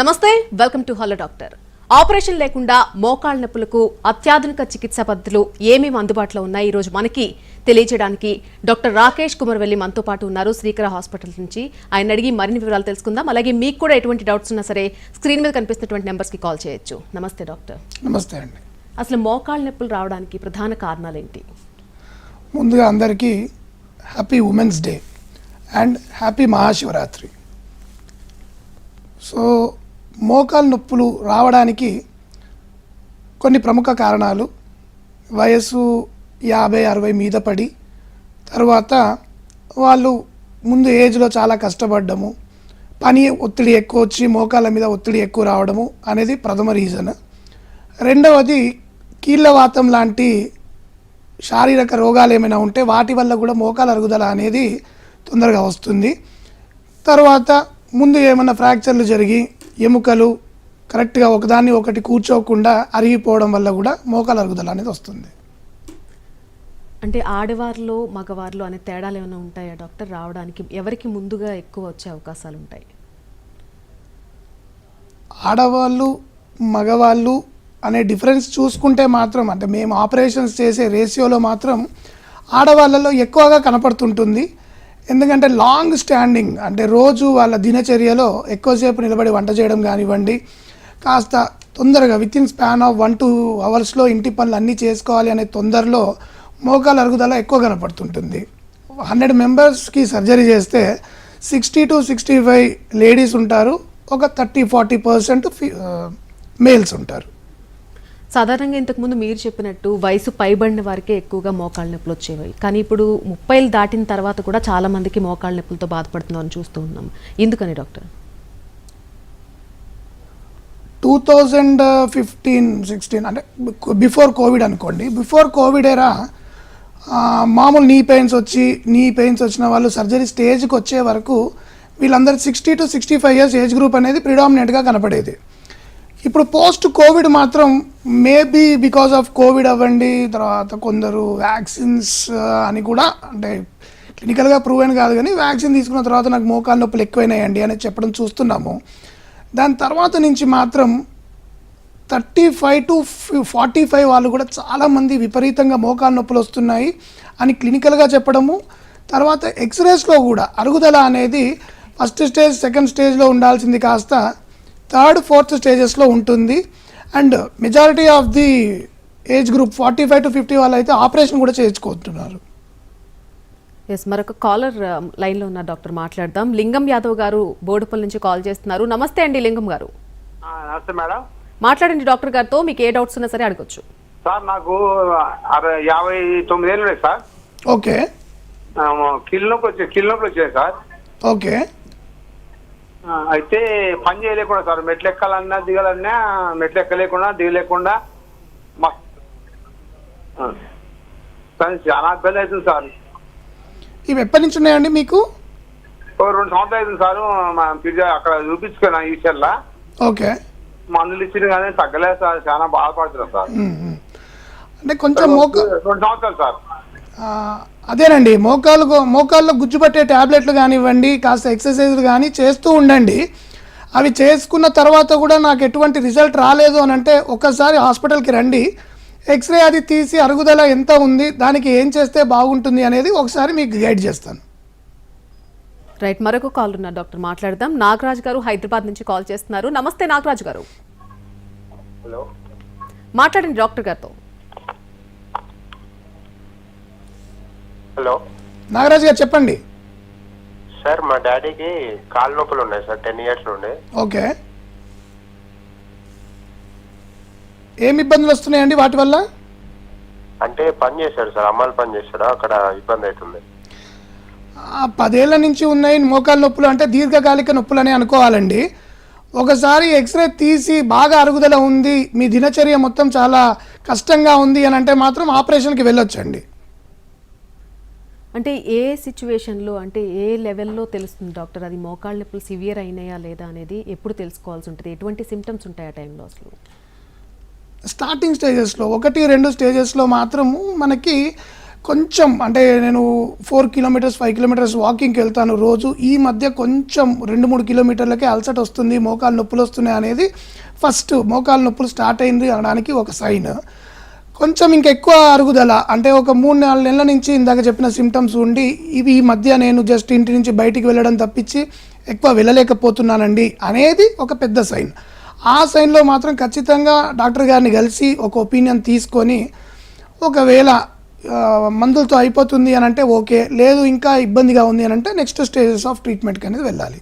నమస్తే welcome to hello doctor. Operation లేకుండా మోకాళ్ళ నొప్పులకు అత్యాధునిక చికిత్సా పద్ధతులు ఏమేమి అందుబాటులో ఉన్నాయి? ఈ రోజు మనకి తెలియజేయడానికి డాక్టర్ రాకేష్ కుమార్ వెళ్ళి మనతో పాటు ఉన్నారు. శ్రీకర హాస్పిటల్ నుంచి ఆయన అడిగి మరిన్ని వివరాలు తెలుసుకుందాం. అలాగే మీకు కూడా ఎటువంటి డౌట్స్ ఉన్నా సరే స్క్రీన్ మీద కనిపిస్తున్నటువంటి నెంబర్స్కి కాల్ చేయొచ్చు. నమస్తే డాక్టర్. నమస్తే అండి. అసలు మోకాళ్ళ నొప్పులు రావడానికి ప్రధాన కారణాలు ఏంటి ముందుగా అందరికీ happy women's day and happy Mahashivratri. So మోకాలు నొప్పులు రావడానికి కొన్ని ప్రముఖ కారణాలు. వయసు యాభై అరవై మీద పడి తర్వాత వాళ్ళు ముందు ఏజ్లో చాలా కష్టపడ్డము పని ఒత్తిడి ఎక్కువ వచ్చి మోకాళ్ళ మీద ఒత్తిడి ఎక్కువ రావడము అనేది ప్రథమ రీజన్. రెండవది కీళ్ళవాతం లాంటి శారీరక రోగాలు ఏమైనా ఉంటే వాటి వల్ల కూడా మోకాల అరుగుదల అనేది తొందరగా వస్తుంది. తర్వాత ముందు ఏమైనా ఫ్రాక్చర్లు జరిగి ఎముకలు కరెక్ట్గా ఒకదాన్ని ఒకటి కూర్చోకుండా అరిగిపోవడం వల్ల కూడా మోకాల అరుగుదల అనేది వస్తుంది. అంటే ఆడవారిలో మగవారిలో అనే తేడాలు ఏమైనా ఉంటాయా డాక్టర్? రావడానికి ఎవరికి ముందుగా ఎక్కువ వచ్చే అవకాశాలు ఉంటాయి? ఆడవాళ్ళు మగవాళ్ళు అనే డిఫరెన్స్ చూసుకుంటే మాత్రం అంటే మేము ఆపరేషన్స్ చేసే రేషియోలో మాత్రం ఆడవాళ్ళలో ఎక్కువగా కనపడుతుంటుంది. ఎందుకంటే లాంగ్ స్టాండింగ్ అంటే రోజు వాళ్ళ దినచర్యలో ఎక్కువసేపు నిలబడి వంట చేయడం కానివ్వండి కాస్త తొందరగా within span of one two అవర్స్లో ఇంటి పనులు అన్నీ చేసుకోవాలి అనే తొందరలో మోకాల అరుగుదల ఎక్కువ కనపడుతుంటుంది. హండ్రెడ్ మెంబర్స్కి సర్జరీ చేస్తే sixty to sixty five ladies ఉంటారు ఒక థర్టీ ఫార్టీ పర్సెంట్ మేల్స్ ఉంటారు. సాధారణంగా ఇంతకుముందు మీరు చెప్పినట్టు వయసు పైబడిన వారికే ఎక్కువగా మోకాళ్ళ నొప్పులు వచ్చేవి. కానీ ఇప్పుడు ముప్పైలు దాటిన తర్వాత కూడా చాలా మందికి మోకాళ్ళ నొప్పులతో బాధపడుతున్నారని చూస్తూ ఉన్నాం. ఎందుకని doctor? Two thousand fifteen sixteen అంటే బిఫోర్ కోవిడ్ అనుకోండి. బిఫోర్ కోవిడ్ ఎరా మామూలు నీ పెయిన్స్ వచ్చి నీ పెయిన్స్ వచ్చిన వాళ్ళు సర్జరీ స్టేజ్కి వచ్చే వరకు వీళ్ళందరూ sixty to sixty five years age group అనేది ప్రిడామినెంట్గా కనపడేది. ఇప్పుడు పోస్ట్ కోవిడ్ మాత్రం మేబీ బికాస్ ఆఫ్ కోవిడ్ అవ్వండి తర్వాత కొందరు వ్యాక్సిన్స్ uh, అని కూడా అంటే క్లినికల్గా ప్రూవ్ అయిన కాదు కానీ వ్యాక్సిన్ తీసుకున్న తర్వాత నాకు మోకాలు నొప్పులు ఎక్కువైనాయండి అని చెప్పడం చూస్తున్నాము. దాని తర్వాత నుంచి మాత్రం thirty five to forty five వాళ్ళు కూడా చాలామంది విపరీతంగా మోకాలు నొప్పులు వస్తున్నాయి అని క్లినికల్గా చెప్పడము. తర్వాత ఎక్స్రేస్లో కూడా అరుగుదల అనేది ఫస్ట్ స్టేజ్ సెకండ్ స్టేజ్లో ఉండాల్సింది కాస్త థర్డ్ ఫోర్త్ స్టేజెస్లో ఉంటుంది. And majority of the age group forty five to fifty వాళ్ళు అయితే ఆపరేషన్ కూడా చేయించుకుంటున్నారు ఎస్ మరొక కాలర్ లైన్లో ఉన్న డాక్టర్ మాట్లాడదాం. లింగం యాదవ్ గారు బోడుపల్లి నుంచి కాల్ చేస్తున్నారు. నమస్తే అండి లింగం గారు. ఆ, నమస్తే మేడం. మాట్లాడండి డాక్టర్ గారితో మీకు ఏ డౌట్స్ ఉన్నా సరే అడగొచ్చు. సార్ నాకు అరవై యాభై తొమ్మిది ఏళ్ళు సార్. ఓకే. కీళ్ళ నొప్పి వచ్చాయి కీళ్ళ నొప్పి వచ్చాయి సార్. ఓకే. అయితే పని చేయలేకుండా సార్ మెట్లు ఎక్కాలన్నా దిగాలన్నా మెట్లు ఎక్కలేకుండా దిగలేకుండా ఆ. కానీ చాలా ఇబ్బంది అవుతుంది సార్. ఇవి ఎప్పటి నుంచి ఉన్నాయండి మీకు? ఓ రెండు సంవత్సరాలు అవుతుంది సార్ మా పిజ్జా అక్కడ చూపించుకున్నా ఈ విషయంలో ఓకే. మందులు ఇచ్చిన కానీ తగ్గలేదు సార్ చాలా బాధపడుతున్నాం సార్. అంటే కొంచెం మోక రెండు సంవత్సరాలు సార్. అదేనండి మోకాలు మోకాల్లో గుజ్జు పట్టే ట్యాబ్లెట్లు కానివ్వండి కాస్త ఎక్సర్సైజ్లు కానీ చేస్తూ ఉండండి. అవి చేసుకున్న తర్వాత కూడా నాకు ఎటువంటి రిజల్ట్ రాలేదు అని అంటే ఒకసారి హాస్పిటల్కి రండి. ఎక్స్రే అది తీసి అరుగుదల ఎంత ఉంది దానికి ఏం చేస్తే బాగుంటుంది అనేది ఒకసారి మీకు గైడ్ చేస్తాను. రైట్ మరొక కాల్ ఉన్నారు డాక్టర్ మాట్లాడదాం. నాగరాజ్ గారు హైదరాబాద్ నుంచి కాల్ చేస్తున్నారు. నమస్తే నాగరాజ్ గారు. హలో. మాట్లాడండి డాక్టర్ గారితో. హలో. నాగరాజు గారు చెప్పండి. సార్ మా డాడీకి కాళ్ళ నొప్పులు ఉన్నాయి సార్ టెన్ ఇయర్స్ నుండి. ఓకే. ఏమి ఇబ్బందులు వస్తున్నాయండి వాటి వల్ల? అంటే పని చేశాడు సార్ అమ్మాయిలు పని చేశాడు అక్కడ ఇబ్బంది అవుతుంది. ఆ పదేళ్ళ నుంచి ఉన్నాయి మోకాలు నొప్పులు అంటే దీర్ఘకాలిక నొప్పులు అని అనుకోవాలండి. ఒకసారి ఎక్స్రే తీసి బాగా అరుగుదల ఉంది మీ దినచర్య మొత్తం చాలా కష్టంగా ఉంది అని అంటే మాత్రం ఆపరేషన్కి వెళ్ళొచ్చండి. అంటే ఏ సిచ్యువేషన్లో అంటే ఏ లెవెల్లో తెలుస్తుంది డాక్టర్? అది మోకాళ్ళ నొప్పులు సివియర్ అయినాయా లేదా అనేది ఎప్పుడు తెలుసుకోవాల్సి ఉంటుంది? ఎటువంటి సిమ్టమ్స్ ఉంటాయి ఆ టైంలో అసలు? స్టార్టింగ్ స్టేజెస్లో ఒకటి రెండు స్టేజెస్లో మాత్రము మనకి కొంచెం అంటే నేను ఫోర్ కిలోమీటర్స్ ఫైవ్ కిలోమీటర్స్ వాకింగ్కి వెళ్తాను రోజు. ఈ మధ్య కొంచెం రెండు మూడు కిలోమీటర్లకే అలసట వస్తుంది మోకాలు నొప్పులు వస్తున్నాయి అనేది ఫస్ట్ మోకాలు నొప్పులు స్టార్ట్ అయింది అనడానికి ఒక సైన్. కొంచెం ఇంకెక్కువ అరుగుదల అంటే ఒక మూడు నాలుగు నెలల నుంచి ఇందాక చెప్పిన సిమ్టమ్స్ ఉండి ఇవి ఈ మధ్య నేను జస్ట్ ఇంటి నుంచి బయటికి వెళ్ళడం తప్పించి ఎక్కువ వెళ్ళలేకపోతున్నానండి అనేది ఒక పెద్ద సైన్ ఆ సైన్లో మాత్రం ఖచ్చితంగా డాక్టర్ గారిని కలిసి ఒక ఒపీనియన్ తీసుకొని ఒకవేళ మందులతో అయిపోతుంది అని అంటే ఓకే లేదు ఇంకా ఇబ్బందిగా ఉంది అని అంటే నెక్స్ట్ స్టేజెస్ ఆఫ్ ట్రీట్మెంట్కి అనేది వెళ్ళాలి.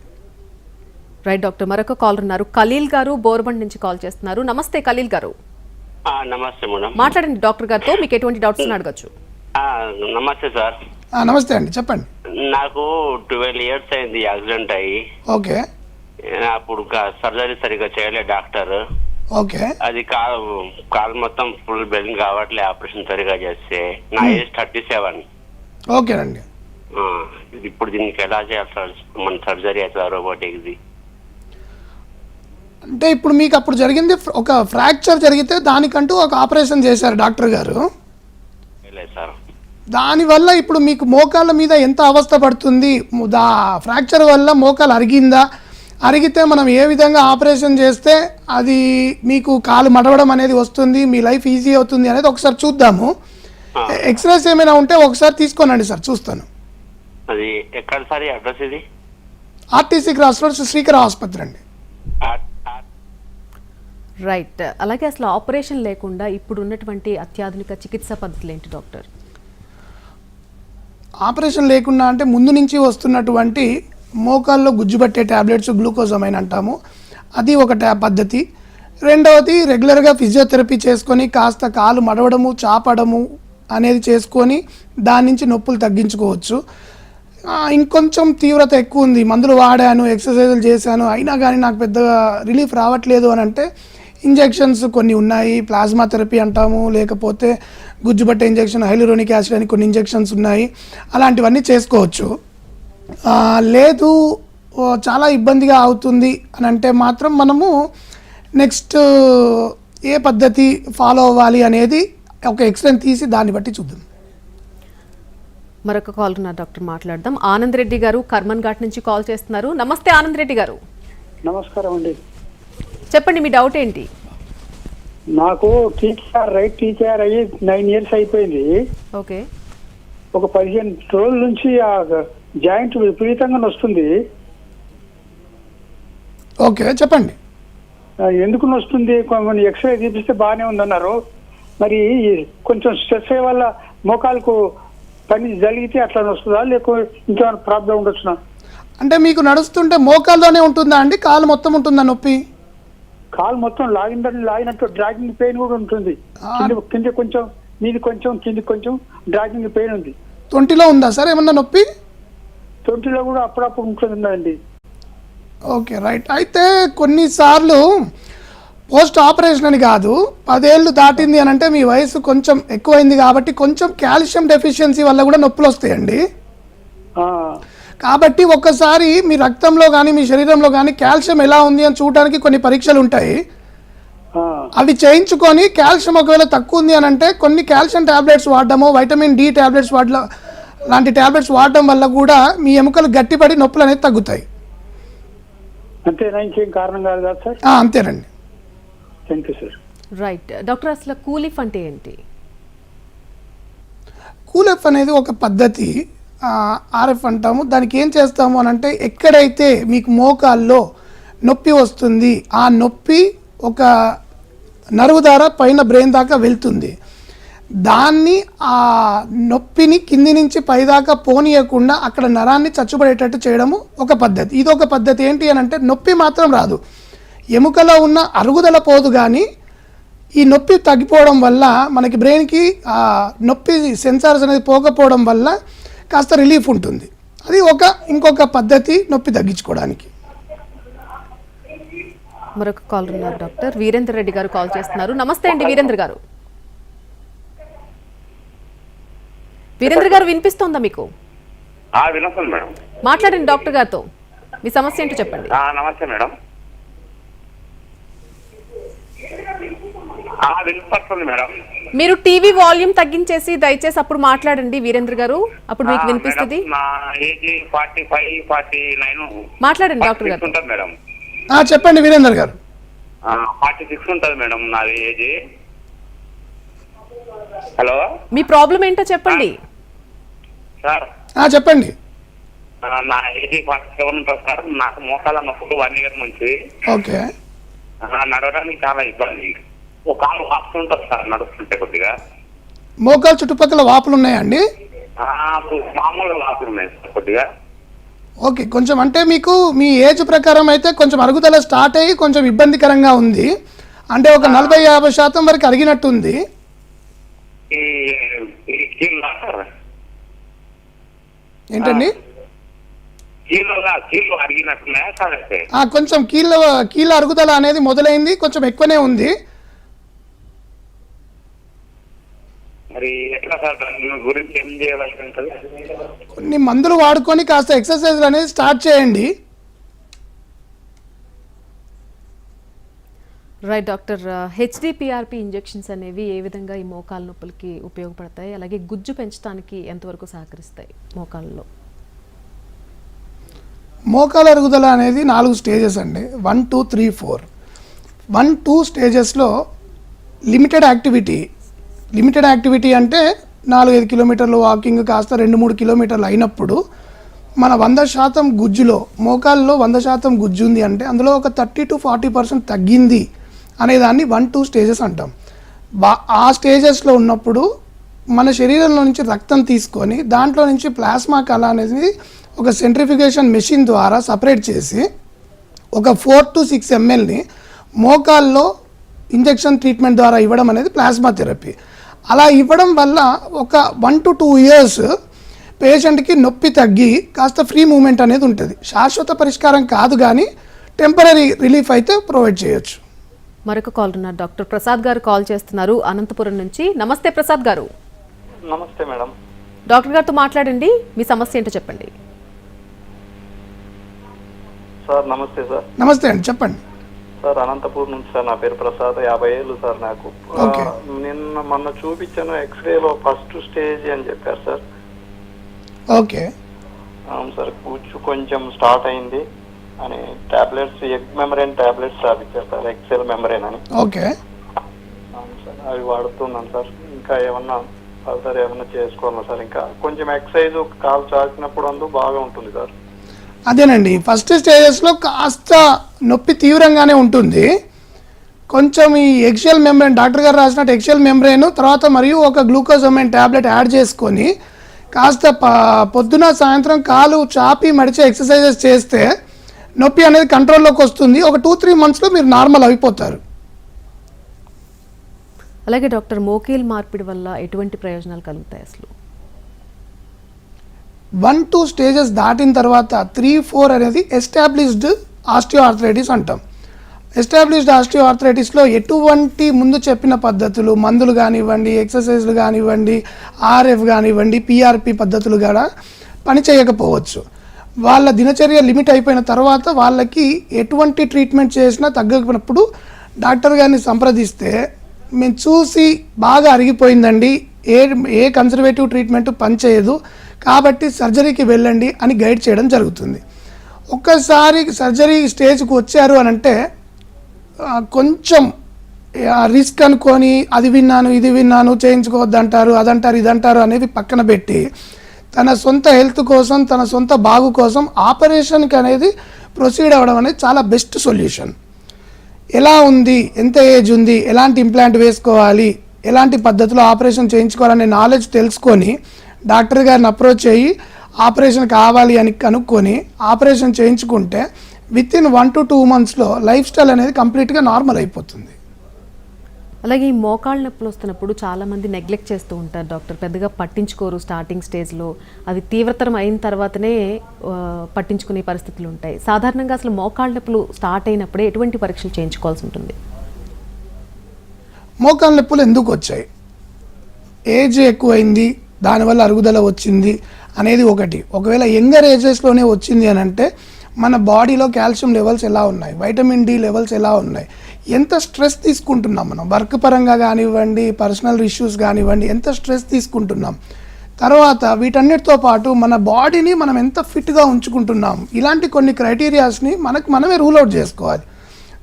రైట్ డాక్టర్ మరొక కాల్ ఉన్నారు. ఖలీల్ గారు బోర్బండ్ నుంచి కాల్ చేస్తున్నారు. నమస్తే ఖలీల్ గారు. నమస్తే మేడం. మాట్లాడండి డాక్టర్ గారితో మీకు ఎటువంటి డౌట్స్ అడగచ్చు. ఆ, నమస్తే సార్. ఆ, నమస్తే అండి చెప్పండి. నాకు ట్వెల్వ్ ఇయర్స్ అయింది యాక్సిడెంట్ అయ్యి. ఓకే. అప్పుడు సర్జరీ సరిగ్గా చేయలే డాక్టర్. ఓకే. అది కాలు కాలు మొత్తం ఫుల్ బెల్లింగ్ కావట్లే ఆపరేషన్ సరిగా చేస్తే. నా ఏజ్ థర్టీ సెవెన్. ఓకేనండి. ఇప్పుడు దీనికి ఎలా చేయాలి సార్? మన సర్జరీ అవుతుందా రోబోటిక్ది. అంటే ఇప్పుడు మీకు అప్పుడు జరిగింది ఒక ఫ్రాక్చర్ జరిగితే దానికంటూ ఒక ఆపరేషన్ చేశారు డాక్టర్ గారు. దానివల్ల ఇప్పుడు మీకు మోకాళ్ళ మీద ఎంత అవస్థ పడుతుంది? దా ఫ్రాక్చర్ వల్ల మోకాలు అరిగిందా? అరిగితే మనం ఏ విధంగా ఆపరేషన్ చేస్తే అది మీకు కాలు మడవడం అనేది వస్తుంది మీ లైఫ్ ఈజీ అవుతుంది అనేది ఒకసారి చూద్దాము. ఎక్స్రేస్ ఏమైనా ఉంటే ఒకసారి తీసుకోనండి సార్ చూస్తాను. అది ఎక్కడ సార్ అడ్రస్ ఇది? ఆర్టీసీ క్రాస్ రోడ్స్ శ్రీకర ఆసుపత్రి అండి. రైట్ అలాగే అసలు ఆపరేషన్ లేకుండా ఇప్పుడు ఉన్నటువంటి అత్యాధునిక చికిత్సా పద్ధతులు ఏంటి డాక్టర్? ఆపరేషన్ లేకుండా అంటే ముందు నుంచి వస్తున్నటువంటి మోకాల్లో గుజ్జుబట్టే ట్యాబ్లెట్స్ గ్లూకోజమైన్ అంటాము. అది ఒక ట్యా పద్ధతి. రెండవది రెగ్యులర్గా ఫిజియోథెరపీ చేసుకొని కాస్త కాలు మడవడము చాపడము అనేది చేసుకొని దాని నుంచి నొప్పులు తగ్గించుకోవచ్చు. ఇంకొంచెం తీవ్రత ఎక్కువ ఉంది. మందులు వాడాను ఎక్సర్సైజులు చేశాను. అయినా కానీ నాకు పెద్దగా రిలీఫ్ రావట్లేదు అని అంటే ఇంజెక్షన్స్ కొన్ని ఉన్నాయి ప్లాస్మా థెరపీ అంటాము లేకపోతే గుజ్జుబట్టే ఇంజెక్షన్ హైలోరోనిక్ యాసిడ్ అని కొన్ని ఇంజెక్షన్స్ ఉన్నాయి. అలాంటివన్నీ చేసుకోవచ్చు. ఆ, లేదు చాలా ఇబ్బందిగా అవుతుంది అని అంటే మాత్రం మనము నెక్స్ట్ ఏ పద్ధతి ఫాలో అవ్వాలి అనేది ఒక ఎక్స్రే తీసి దాన్ని బట్టి చూద్దాం. మరొక కాల్ ఉన్నారు డాక్టర్ మాట్లాడదాం. ఆనంద్ రెడ్డి గారు కర్మన్ ఘాట్ నుంచి కాల్ చేస్తున్నారు. నమస్తే ఆనంద్ రెడ్డి గారు. నమస్కారం అండి. చెప్పండి మీ డౌట్ ఏంటి? నాకు టీచర్ రైట్ టీచర్ అయ్యి నైన్ ఇయర్స్ అయిపోయింది. ఓకే. ఒక పదిహేను రోజుల నుంచి ఆ జాయింట్ విపరీతంగా వస్తుంది. ఓకే చెప్పండి. ఎందుకు వస్తుంది? కొన్ని ఎక్స్రే తీపిస్తే బాగానే ఉందన్నారు. మరి కొంచెం స్ట్రెస్ అయ్యే వల్ల మోకాలకు పని జరిగితే అట్లా వస్తుందా? లేకపోతే ఇంకేమైనా ప్రాబ్లం ఉండొచ్చునా? అంటే మీకు నడుస్తుంటే మోకాల్లోనే ఉంటుందా అండి? కాలు మొత్తం ఉంటుందా నొప్పి? కాలు మొత్తం లాగిందని లాగినట్టు డ్రాగింగ్ పెయిన్ కూడా ఉంటుంది. కింద కొంచెం మీది కొంచెం కింది కొంచెం డ్రాగింగ్ పెయిన్ ఉంది. తొంటిలో ఉందా సార్ ఏమన్నా నొప్పి? తొంటిలో కూడా అప్పుడప్పుడు ఉంటుందండి. Okay right. అయితే కొన్నిసార్లు పోస్ట్ ఆపరేషన్ అని కాదు పదేళ్ళు దాటింది అని అంటే మీ వయసు కొంచెం ఎక్కువైంది కాబట్టి కొంచెం కాల్షియం డెఫిషియన్సీ వల్ల కూడా నొప్పులు వస్తాయండి. కాబట్టి ఒక్కసారి మీ రక్తంలో కానీ మీ శరీరంలో కానీ కాల్షియం ఎలా ఉంది అని చూడడానికి కొన్ని పరీక్షలు ఉంటాయి. ఆ, అవి చేయించుకొని కాల్షియం ఒకవేళ తక్కువ ఉంది అని అంటే కొన్ని కాల్షియం టాబ్లెట్స్ వాడడము వైటమిన్ డి టాబ్లెట్స్ వాడడం లాంటి టాబ్లెట్స్ వాడడం వల్ల కూడా మీ ఎముకలు గట్టిపడి నొప్పులు అనేది తగ్గుతాయి. కారణం కాదు సార్? అంతేనండి. Thank you sir. Right doctor అసలు కూలిఫ్ అంటే ఏంటి? కూలెఫ్ అనేది ఒక పద్ధతి. ఆర్ఎఫ్ అంటాము. దానికి ఏం చేస్తాము అని అంటే ఎక్కడైతే మీకు మోకాల్లో నొప్పి వస్తుంది ఆ నొప్పి ఒక నరువు ద్వారా పైన బ్రెయిన్ దాకా వెళ్తుంది. దాన్ని ఆ నొప్పిని కింది నుంచి పైదాకా పోనీయకుండా అక్కడ నరాన్ని చచ్చుబడేటట్టు చేయడము ఒక పద్ధతి. ఇది ఒక పద్ధతి ఏంటి అని అంటే నొప్పి మాత్రం రాదు. ఎముకలో ఉన్న అరుగుదల పోదు కానీ ఈ నొప్పి తగ్గిపోవడం వల్ల మనకి బ్రెయిన్కి నొప్పి సెన్సార్స్ అనేది పోకపోవడం వల్ల కాస్త రిలీఫ్ ఉంటుంది. అది ఒక ఇంకొక పద్ధతి నొప్పి తగ్గించుకోవడానికి. మరొక కాల్ ఉన్నారు డాక్టర్. వీరేంద్ర రెడ్డి గారు కాల్ చేస్తున్నారు. నమస్తే అండి వీరేంద్ర గారు. వీరేంద్ర గారు వినిపిస్తోందా మీకు? ఆ, వినొస్తుంది మేడం. మాట్లాడండి డాక్టర్ గారితో. మీ సమస్య ఏంటో చెప్పండి. ఆ, నమస్తే మేడం. వినిపిస్తుంది మేడం. మీరు టీవీ వాల్యూమ్ తగ్గించేసి దయచేసి అప్పుడు మాట్లాడండి వీరేంద్ర గారు. అప్పుడు మీకు వినిపిస్తుంది? మేడం, నా age forty five forty nine. మాట్లాడండి డాక్టర్ గారు. ఉంటుంది మేడం. ఆ, చెప్పండి వీరేందర్ గారు. ఫార్టీ సిక్స్ ఉంటుంది మేడం నాది ఏజ్. హలో? మీ ప్రాబ్లం ఏంటో చెప్పండి. సార్. ఆ, చెప్పండి. నా ఏజ్ ఫార్టీ సెవెన్ ఉంటుంది సార్. నాకు మోకాల నొప్పులు వన్ ఇయర్ నుంచి. ఓకే. ఆ, నడవడానికి చాలా ఇబ్బంది. ఒక వాస్తుంటుంది సార్ నడుస్తుంటే కొద్దిగా. మోకాలు చుట్టుపక్కల వాపులు ఉన్నాయండి? మామూలుగా వాస్తున్నాయి సార్ కొద్దిగా. ఓకే కొంచెం అంటే మీకు మీ ఏజ్ ప్రకారం అయితే కొంచెం అరుగుదల స్టార్ట్ అయ్యి కొంచెం ఇబ్బందికరంగా ఉంది. అంటే ఒక నలభై యాభై శాతం వరకు అరిగినట్టుంది. ఏంటండి? కొంచెం కీళ్ళ కీళ్ళ అరుగుదల అనేది మొదలైంది కొంచెం ఎక్కువనే ఉంది. మరి ఎట్లా సార్ దాని గురించి ఏం చేయాల్సి ఉంటుంది కొన్ని మందులు వాడుకొని కాస్త ఎక్సర్సైజ్ అనేది స్టార్ట్ చేయండి. రైట్ డాక్టర్ హెచ్డిపిఆర్పి ఇంజెక్షన్స్ అనేవి ఏ విధంగా ఈ మోకాల నొప్పులకి ఉపయోగపడతాయి? అలాగే గుజ్జు పెంచడానికి ఎంతవరకు సహకరిస్తాయి మోకాళ్ళలో? మోకాల అరుగుదల అనేది నాలుగు స్టేజెస్ అండి. One two three four one two స్టేజెస్లో లిమిటెడ్ యాక్టివిటీ లిమిటెడ్ యాక్టివిటీ అంటే నాలుగైదు కిలోమీటర్లు వాకింగ్ కాస్త రెండు మూడు కిలోమీటర్లు అయినప్పుడు మన వంద శాతం గుజ్జులో మోకాల్లో వంద శాతం గుజ్జు ఉంది అంటే అందులో ఒక థర్టీ టు ఫార్టీ పర్సెంట్ తగ్గింది అనేదాన్ని వన్ టూ స్టేజెస్ అంటాం. బా ఆ స్టేజెస్లో ఉన్నప్పుడు మన శరీరంలో నుంచి రక్తం తీసుకొని దాంట్లో నుంచి ప్లాస్మా కళ అనేది ఒక సెంట్రిఫికేషన్ మెషిన్ ద్వారా సపరేట్ చేసి ఒక ఫోర్ టు సిక్స్ ఎంఎల్ని మోకాల్లో ఇంజెక్షన్ ట్రీట్మెంట్ ద్వారా ఇవ్వడం అనేది ప్లాస్మా థెరపీ. అలా ఇవ్వడం వల్ల ఒక వన్ టు టూ ఇయర్స్ పేషెంట్కి నొప్పి తగ్గి కాస్త ఫ్రీ మూమెంట్ అనేది ఉంటుంది. శాశ్వత పరిష్కారం కాదు కానీ టెంపరీ రిలీఫ్ అయితే ప్రొవైడ్ చేయొచ్చు. మరొక కాల్ ఉన్నారు. డాక్టర్ ప్రసాద్ గారు కాల్ చేస్తున్నారు. అనంతపురం నుంచి. నమస్తే ప్రసాద్ గారు. నమస్తే మేడం. డాక్టర్ గారితో మాట్లాడండి. మీ సమస్య ఏంటో చెప్పండి. సార్ నమస్తే సార్. నమస్తే అండి చెప్పండి. సార్ అనంతపూర్ నుంచి సార్ నా పేరు ప్రసాద్ యాభై ఏళ్ళు సార్ నాకు. నిన్న మొన్న చూపించాను ఎక్స్రేలో ఫస్ట్ స్టేజ్ అని చెప్పారు సార్. ఓకే. అవును సార్ కూర్చు కొంచెం స్టార్ట్ అయింది అని టాబ్లెట్స్ ఎగ్ మెమరైన్ టాబ్లెట్స్ రాపించారు సార్ ఎక్సెల్ మెమరైన్ అని. ఓకే. అవును సార్ అవి వాడుతున్నాను సార్. ఇంకా ఏమన్నా ఫర్దర్ ఏమన్నా చేసుకోవాలా సార్? ఇంకా కొంచెం ఎక్సర్సైజ్ కాలు చాచినప్పుడు అందు బాగా ఉంటుంది సార్. అదేనండి. ఫస్ట్ స్టేజెస్లో కాస్త నొప్పి తీవ్రంగానే ఉంటుంది. కొంచెం ఈ ఎక్షియల్ మెంబ్రెయిన్ డాక్టర్ గారు రాసినట్టు ఎక్షియల్ మెంబ్రెయిన్ తర్వాత మరియు ఒక గ్లూకోజోమైన్ ట్యాబ్లెట్ యాడ్ చేసుకొని కాస్త ప- పొద్దున సాయంత్రం కాలు చాపి మడిచే ఎక్సర్సైజెస్ చేస్తే నొప్పి అనేది కంట్రోల్లోకి వస్తుంది. ఒక టూ త్రీ మంత్స్లో మీరు నార్మల్ అయిపోతారు. అలాగే డాక్టర్ మోకేల్ మార్పిడి వల్ల ఎటువంటి ప్రయోజనాలు కలుగుతాయి అసలు? వన్ టూ స్టేజెస్ దాటిన తర్వాత త్రీ ఫోర్ అనేది ఎస్టాబ్లిష్డ్ ఆస్టియో ఆర్థరైటిస్ అంటాం. ఎస్టాబ్లిష్డ్ ఆస్టియో ఆర్థరైటిస్లో ఎటువంటి ముందు చెప్పిన పద్ధతులు మందులు కానివ్వండి ఎక్సర్సైజ్లు కానివ్వండి ఆర్ఎఫ్ కానివ్వండి పిఆర్పి పద్ధతులు కూడా పని చేయకపోవచ్చు. వాళ్ళ దినచర్య లిమిట్ అయిపోయిన తర్వాత వాళ్ళకి ఎటువంటి ట్రీట్మెంట్ చేసినా తగ్గకపోయినప్పుడు డాక్టర్ గారిని సంప్రదిస్తే మేము చూసి బాగా అరిగిపోయిందండి. ఏ ఏ కన్సర్వేటివ్ ట్రీట్మెంట్ పనిచేయదు కాబట్టి సర్జరీకి వెళ్ళండి అని గైడ్ చేయడం జరుగుతుంది. ఒక్కసారి సర్జరీ స్టేజ్కి వచ్చారు అని అంటే కొంచెం రిస్క్ అనుకొని అది విన్నాను ఇది విన్నాను చేయించుకోవద్దు అంటారు అదంటారు ఇదంటారు అనేది పక్కన పెట్టి తన సొంత హెల్త్ కోసం తన సొంత బాగు కోసం ఆపరేషన్కి అనేది ప్రొసీడ్ అవ్వడం అనేది చాలా బెస్ట్ సొల్యూషన్. ఎలా ఉంది ఎంత ఏజ్ ఉంది ఎలాంటి ఇంప్లాంట్ వేసుకోవాలి ఎలాంటి పద్ధతిలో ఆపరేషన్ చేయించుకోవాలనే నాలెడ్జ్ తెలుసుకొని డాక్టర్ గారిని అప్రోచ్ అయ్యి ఆపరేషన్ కావాలి అని కనుక్కొని ఆపరేషన్ చేయించుకుంటే within one to two మంత్స్లో లైఫ్ స్టైల్ అనేది కంప్లీట్గా నార్మల్ అయిపోతుంది. అలాగే ఈ మోకాళ్ళ నొప్పులు వస్తున్నప్పుడు చాలా మంది నెగ్లెక్ట్ చేస్తూ ఉంటారు డాక్టర్. పెద్దగా పట్టించుకోరు స్టార్టింగ్ స్టేజ్లో. అది తీవ్రతరం అయిన తర్వాతనే పట్టించుకునే పరిస్థితులు ఉంటాయి. సాధారణంగా అసలు మోకాళ్ళ నొప్పులు స్టార్ట్ అయినప్పుడే ఎటువంటి పరీక్షలు చేయించుకోవాల్సి ఉంటుంది? మోకాళ్ళ నొప్పులు ఎందుకు వచ్చాయి? ఏజ్ ఎక్కువైంది దానివల్ల అరుగుదల వచ్చింది అనేది ఒకటి. ఒకవేళ యంగర్ ఏజెస్లోనే వచ్చింది అని అంటే మన బాడీలో కాల్షియం లెవెల్స్ ఎలా ఉన్నాయి? వైటమిన్ డి లెవెల్స్ ఎలా ఉన్నాయి? ఎంత స్ట్రెస్ తీసుకుంటున్నాం మనం? వర్క్ పరంగా కానివ్వండి పర్సనల్ ఇష్యూస్ కానివ్వండి ఎంత స్ట్రెస్ తీసుకుంటున్నాం? తర్వాత వీటన్నిటితో పాటు మన బాడీని మనం ఎంత ఫిట్గా ఉంచుకుంటున్నాం? ఇలాంటి కొన్ని క్రైటీరియాస్ని మనకు మనమే రూల్ అవుట్ చేసుకోవాలి.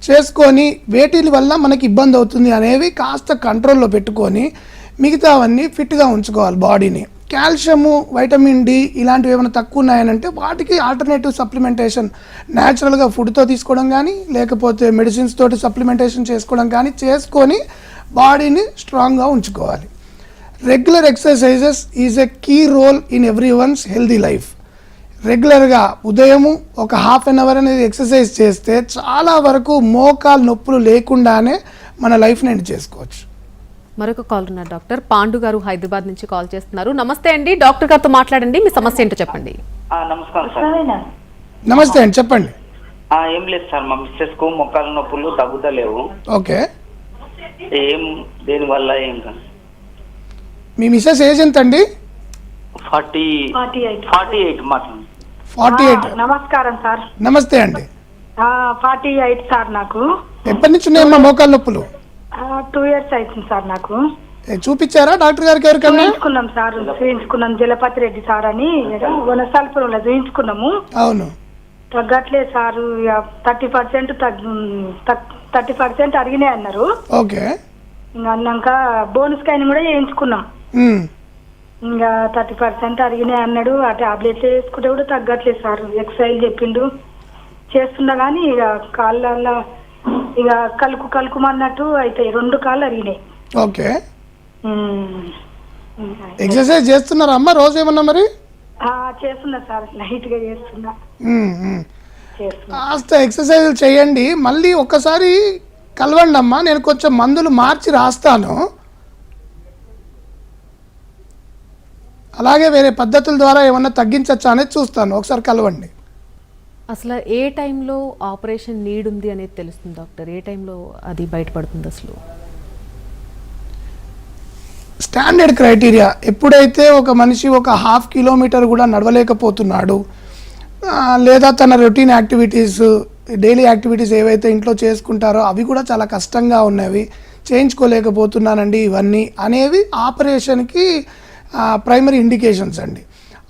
చేసుకొని వేటి వల్ల మనకి ఇబ్బంది అవుతుంది అనేవి కాస్త కంట్రోల్లో పెట్టుకొని మిగతా అవన్నీ ఫిట్గా ఉంచుకోవాలి బాడీని. కాల్షియము వైటమిన్ డి ఇలాంటివి ఏమైనా తక్కువ ఉన్నాయనంటే వాటికి ఆల్టర్నేటివ్ సప్లిమెంటేషన్ న్యాచురల్గా ఫుడ్తో తీసుకోవడం కానీ లేకపోతే మెడిసిన్స్ తోటి సప్లిమెంటేషన్ చేసుకోవడం కానీ చేసుకొని బాడీని స్ట్రాంగ్గా ఉంచుకోవాలి. Regular exercises is a key role in everyone's healthy life. రెగ్యులర్గా ఉదయము ఒక హాఫ్ అన్ అవర్ అనేది ఎక్సర్సైజ్ చేస్తే చాలా వరకు మోకాలు నొప్పులు లేకుండానే మన లైఫ్ని ఎండ్ చేసుకోవచ్చు. మరొక కాల్ ఉన్నారు డాక్టర్ పాండు గారు హైదరాబాద్ నుంచి కాల్ చేస్తున్నారు. నమస్తే అండి. డాక్టర్ గారితో మాట్లాడండి. మీ సమస్య ఏంటో చెప్పండి. ఆ, నమస్కారం సార్. నమస్తే అండి చెప్పండి. ఆ, ఏం లేదు సార్ మా మిస్సెస్కు మొక్కల నొప్పులు తగ్గుతలేవు. ఓకే. ఏం దేని వల్ల ఏం కాదు. మీ మిస్సెస్ ఏజ్ ఎంత అండి forty forty eight. Forty eight మాత్రం. Forty eight. నమస్కారం సార్. నమస్తే అండి. ఫార్టీ ఎయిట్ సార్ నాకు. ఎప్పటి నుంచి ఉన్నాయమ్మా మోకాలు నొప్పులు? టూ ఇయర్స్ అవుతుంది సార్ నాకు. చూపించారా డాక్టర్ గారికి ఎవరికన్నా? చూయించుకున్నాం సార్ చూయించుకున్నాం. జలపతి రెడ్డి సార్ అని. వనసాలపురంలో చూయించుకున్నాము. అవును. తగ్గట్లేదు sir thirty percent thirty percent అడిగినాయి అన్నారు. ఓకే. ఇంకా అన్నాక బోనస్ కాయని కూడా చేయించుకున్నాం. ఇంకా థర్టీ పర్సెంట్ అడిగినాయి అన్నాడు. ఆ టాబ్లెట్లు వేసుకుంటే కూడా తగ్గట్లేదు సార్. ఎక్సర్సైజ్ చెప్పిండు. చేస్తున్నా కానీ ఇక కాళ్ళ ఇక కలుకు కలుకుమన్నట్టు అవుతాయి రెండు కాళ్ళు అరిగినాయి. ఓకే. ఎక్సర్సైజ్ చేస్తున్నారా అమ్మా? రోజు ఏమన్నా మరి? చేస్తున్నా సార్. లైట్గా. చేస్తున్నా. కాస్త ఎక్సర్సైజ్ చేయండి. మళ్ళీ ఒక్కసారి కలవండి అమ్మా. నేను కొంచెం మందులు మార్చి రాస్తాను. అలాగే వేరే పద్ధతుల ద్వారా ఏమన్నా తగ్గించచ్చా అనేది చూస్తాను. ఒకసారి కలవండి. అసలు ఏ టైంలో ఆపరేషన్ నీడ్ ఉంది అనేది తెలుస్తుంది డాక్టర్? ఏ టైంలో అది బయటపడుతుంది అసలు? Standard criteria. ఎప్పుడైతే ఒక మనిషి ఒక హాఫ్ కిలోమీటర్ కూడా నడవలేకపోతున్నాడు లేదా తన రొటీన్ యాక్టివిటీస్ డైలీ యాక్టివిటీస్ ఏవైతే ఇంట్లో చేసుకుంటారో అవి కూడా చాలా కష్టంగా ఉన్నవి. చేయించుకోలేకపోతున్నానండి ఇవన్నీ అనేవి ఆపరేషన్కి ప్రైమరీ ఇండికేషన్స్ అండి.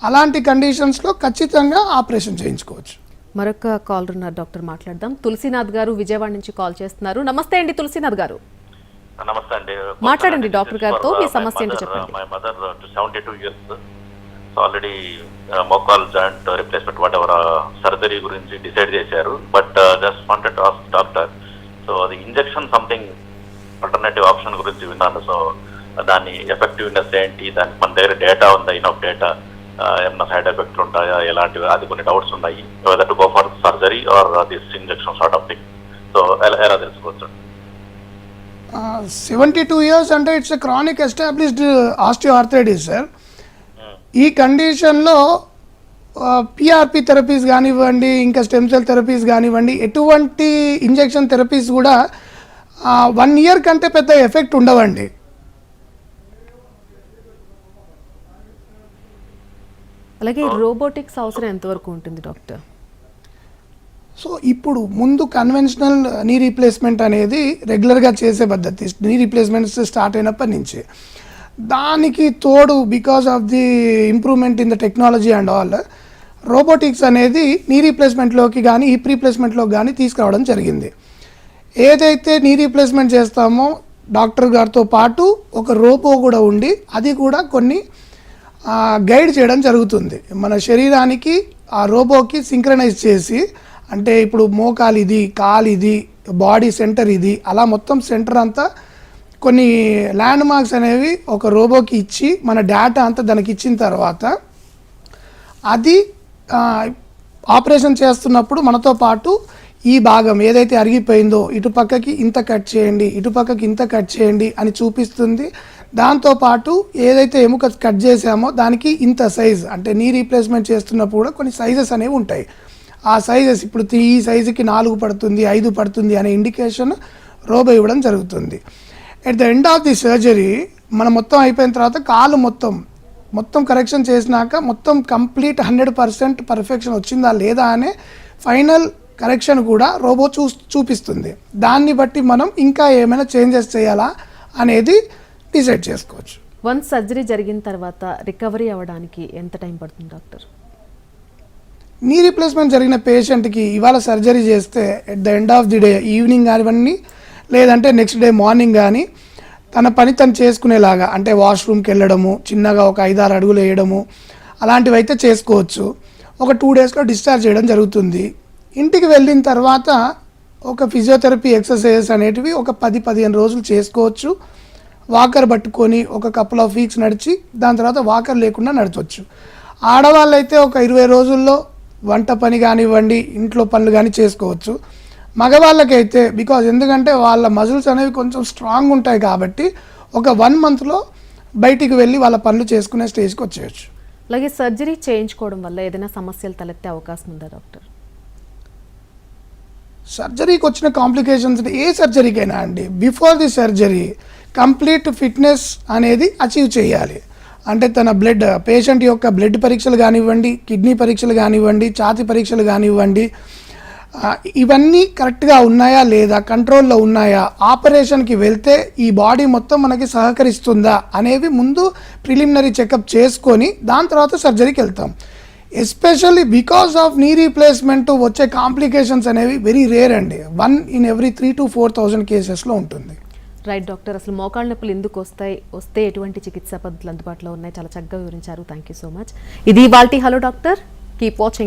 అలాంటి కండిషన్స్లో ఖచ్చితంగా ఆపరేషన్ చేయించుకోవచ్చు. మరొక కాల్ ఉన్నారు డాక్టర్ మాట్లాడదాం. తులసీనాథ్ గారు విజయవాడ నుంచి కాల్ చేస్తున్నారు. నమస్తే అండి తులసీనాథ్ గారు. నమస్తే అండి. మాట్లాడండి డాక్టర్ గారితో. మీ సమస్య ఏంటో చెప్పండి. My mother seventy two years so already మోకాల్ joint replacement whatever surgery గురించి డిసైడ్ చేశారు. But just wanted of doctor so అది ఇంజెక్షన్ సంథింగ్ ఆల్టర్నేటివ్ ఆప్షన్ గురించి విన్నాను. సో దాని ఎఫెక్టివ్నెస్ ఏంటి? దానికి మన దగ్గర డేటా ఉందా? ఇన్ డేటా ఏమన్నా సైడ్ ఎఫెక్ట్లు ఉంటాయా? ఎలాంటివి? అది కొన్ని డౌట్స్ ఉన్నాయి. Whether to go for surgery or this injection sort of thing so ఎలా ఎలా తెలుసుకోవచ్చు? సెవెంటీ టూ ఇయర్స్ అంటే it's chronic established osteoarthritis sir ఈ కండిషన్లో పిఆర్పి థెరపీస్ కానివ్వండి ఇంకా స్టెమ్ సెల్ థెరపీస్ కానివ్వండి ఎటువంటి ఇంజెక్షన్ థెరపీస్ కూడా వన్ ఇయర్ కంటే పెద్ద ఎఫెక్ట్ ఉండవండి. అలాగే రోబోటిక్స్ అవసరం ఎంతవరకు ఉంటుంది డాక్టర్? సో ఇప్పుడు ముందు కన్వెన్షనల్ నీ రీప్లేస్మెంట్ అనేది రెగ్యులర్గా చేసే పద్ధతి. నీ రీప్లేస్మెంట్స్ స్టార్ట్ అయినప్పటి నుంచి. దానికి తోడు because of the improvement in the technology and all robotics అనేది నీ రీప్లేస్మెంట్లోకి కానీ హిప్ రీప్లేస్మెంట్లోకి కానీ తీసుకురావడం జరిగింది. ఏదైతే నీ రీప్లేస్మెంట్ చేస్తామో డాక్టర్ గారితో పాటు ఒక రోబో కూడా ఉండి అది కూడా కొన్ని గైడ్ చేయడం జరుగుతుంది. మన శరీరానికి ఆ రోబోకి సింక్రనైజ్ చేసి అంటే ఇప్పుడు మోకాలు ఇది కాలు ఇది బాడీ సెంటర్ ఇది అలా మొత్తం సెంటర్ అంతా కొన్ని ల్యాండ్ మార్క్స్ అనేవి ఒక రోబోకి ఇచ్చి మన డేటా అంతా దానికి ఇచ్చిన తర్వాత అది ఆపరేషన్ చేస్తున్నప్పుడు మనతో పాటు ఈ భాగం ఏదైతే అరిగిపోయిందో ఇటు పక్కకి ఇంత కట్ చేయండి ఇటు పక్కకి ఇంత కట్ చేయండి అని చూపిస్తుంది. దాంతోపాటు ఏదైతే ఎముక కట్ చేసామో దానికి ఇంత సైజ్ అంటే నీ రీప్లేస్మెంట్ చేస్తున్నప్పుడు కూడా కొన్ని సైజెస్ అనేవి ఉంటాయి. ఆ సైజెస్ ఇప్పుడు ఈ సైజుకి నాలుగు పడుతుంది ఐదు పడుతుంది అనే ఇండికేషన్ రోబో ఇవ్వడం జరుగుతుంది. At the end of the surgery మనం మొత్తం అయిపోయిన తర్వాత కాలు మొత్తం మొత్తం కరెక్షన్ చేసినాక మొత్తం కంప్లీట్ హండ్రెడ్ పర్సెంట్ పర్ఫెక్షన్ వచ్చిందా లేదా అనే ఫైనల్ కరెక్షన్ కూడా రోబో చూ చూపిస్తుంది. దాన్ని బట్టి మనం ఇంకా ఏమైనా చేంజెస్ చేయాలా అనేది డిసైడ్ చేసుకోవచ్చు. వన్స్ సర్జరీ జరిగిన తర్వాత రికవరీ అవ్వడానికి ఎంత టైం పడుతుంది డాక్టర్? నీ రీప్లేస్మెంట్ జరిగిన పేషెంట్కి ఇవాళ సర్జరీ చేస్తే at the end of the day evening కానివ్వండి లేదంటే నెక్స్ట్ డే మార్నింగ్ కానీ తన పని తను చేసుకునేలాగా అంటే వాష్రూమ్కి వెళ్ళడము చిన్నగా ఒక ఐదారు అడుగులు వేయడము అలాంటివి అయితే చేసుకోవచ్చు. ఒక టూ డేస్లో డిశ్చార్జ్ చేయడం జరుగుతుంది. ఇంటికి వెళ్ళిన తర్వాత ఒక ఫిజియోథెరపీ ఎక్సర్సైజెస్ అనేటివి ఒక పది పదిహేను రోజులు చేసుకోవచ్చు. వాకర్ పట్టుకొని ఒక కపుల్ ఆఫ్ వీక్స్ నడిచి దాని తర్వాత వాకర్ లేకుండా నడచవచ్చు ఆడవాళ్ళైతే ఒక ఇరవై రోజుల్లో వంట పని కానివ్వండి ఇంట్లో పనులు కానీ చేసుకోవచ్చు. మగవాళ్ళకైతే బికాజ్ ఎందుకంటే వాళ్ళ మజిల్స్ అనేవి కొంచెం స్ట్రాంగ్ ఉంటాయి కాబట్టి ఒక వన్ మంత్లో బయటికి వెళ్ళి వాళ్ళ పనులు చేసుకునే స్టేజ్కి వచ్చేయచ్చు. అలాగే సర్జరీ చేయించుకోవడం వల్ల ఏదైనా సమస్యలు తలెత్తే అవకాశం ఉందా డాక్టర్? సర్జరీకి వచ్చిన కాంప్లికేషన్స్ ఏ సర్జరీకైనా అండి. Before the surgery complete fitness అనేది అచీవ్ చేయాలి. అంటే తన బ్లడ్ పేషెంట్ యొక్క బ్లడ్ పరీక్షలు కానివ్వండి కిడ్నీ పరీక్షలు కానివ్వండి ఛాతి పరీక్షలు కానివ్వండి ఇవన్నీ కరెక్ట్గా ఉన్నాయా లేదా కంట్రోల్లో ఉన్నాయా ఆపరేషన్కి వెళ్తే ఈ బాడీ మొత్తం మనకి సహకరిస్తుందా అనేవి ముందు ప్రిలిమినరీ చెకప్ చేసుకొని దాని తర్వాత సర్జరీకి వెళ్తాం. Especially because of knee replacement వచ్చే కాంప్లికేషన్స్ అనేవి వెరీ రేర్ అండి. One in every three to four thousand కేసెస్లో ఉంటుంది. రైట్ డాక్టర్ అసలు మోకాళ్ళ నొప్పులు ఎందుకు వస్తాయి? వస్తే ఎటువంటి చికిత్సా పద్ధతులు అందుబాటులో ఉన్నాయి? చాలా చక్కగా వివరించారు. థ్యాంక్ యూ సో మచ్ ఇది వాల్టీ హలో డాక్టర్ కీప్ వాచింగ్